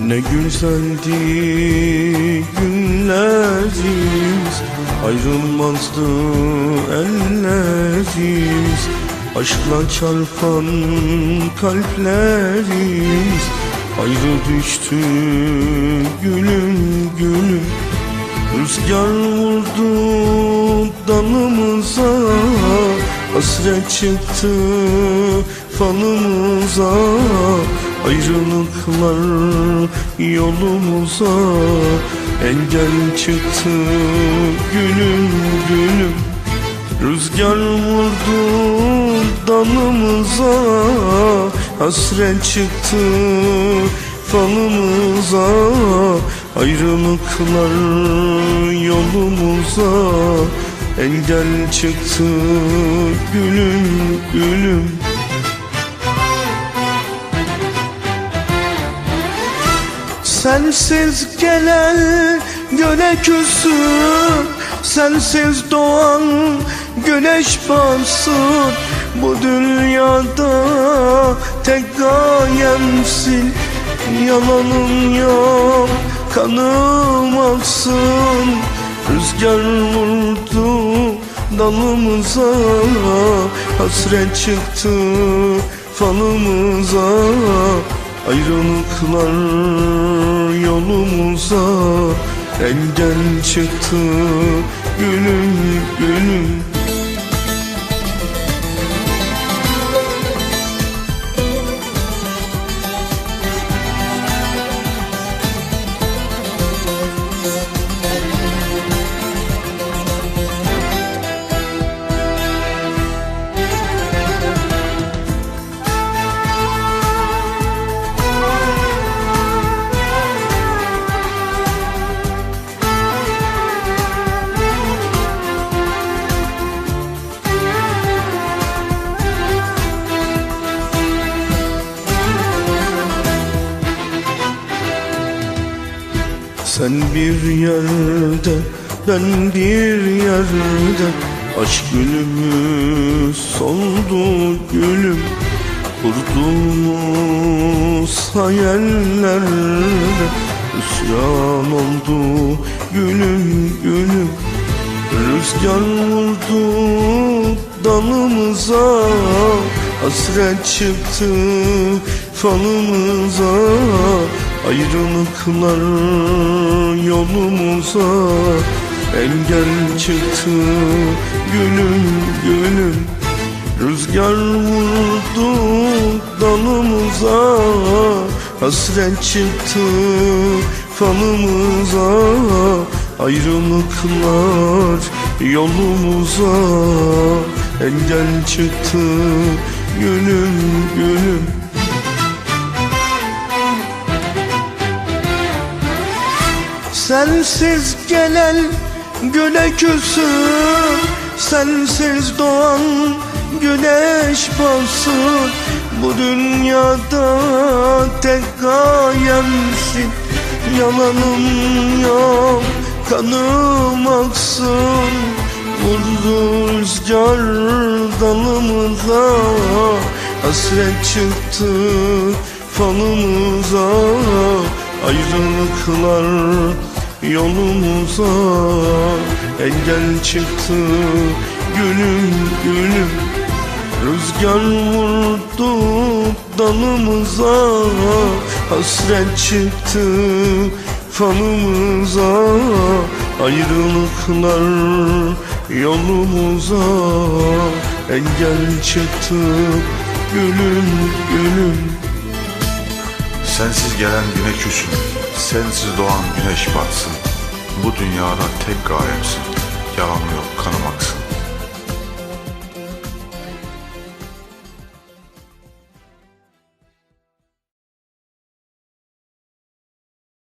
Ne güzeldi günlerimiz Ayrılmazdı ellerimiz Aşkla çarpan kalplerimiz Ayrı düştü gülüm gülüm. Rüzgar vurdu dalımıza. Hasret çıktı falımıza Ayrılıklar yolumuza Engel çıktı gülüm gülüm Rüzgar vurdu dalımıza Hasret çıktı falımıza. Ayrılıklar yolumuza Engel çıktı gülüm gülüm Sensiz gelen göle küsün Sensiz doğan güneş batsın Bu dünyada tek gayemsin. Yalanım yok kanım aksın Rüzgar vurdu dalımıza Hasret çıktı falımıza. Ayrılıklar yolumuza Engel çıktı gülüm gülüm Sen bir yerde, ben bir yerde Aşk gülümüz soldu gülüm. Kurduğumuz hayallerde Hüsyan oldu gülüm gülüm. Rüzgar vurdu dalımıza Hasret çıktı falımıza Ayrılıklar yolumuza Engel çıktı gülüm gülüm Rüzgar vurdu dalımıza Hasret çıktı falımıza Ayrılıklar yolumuza Engel çıktı gülüm gülüm Sensiz gelen güne küsün Sensiz doğan güneş batsın Bu dünyada tek gayemsin Yalanım yok kanım aksın. Vurdu rüzgar dalımıza Hasret çıktı falımıza Ayrılıklar yolumuza Engel çıktı gülüm gülüm. Rüzgar vurdu dalımıza Hasret çıktı falımıza Ayrılıklar yolumuza Engel çıktı gülüm gülüm Sensiz gelen güne küsün, sensiz doğan güneş batsın. Bu dünyada tek gayemsin, yalan yok kanım aksın.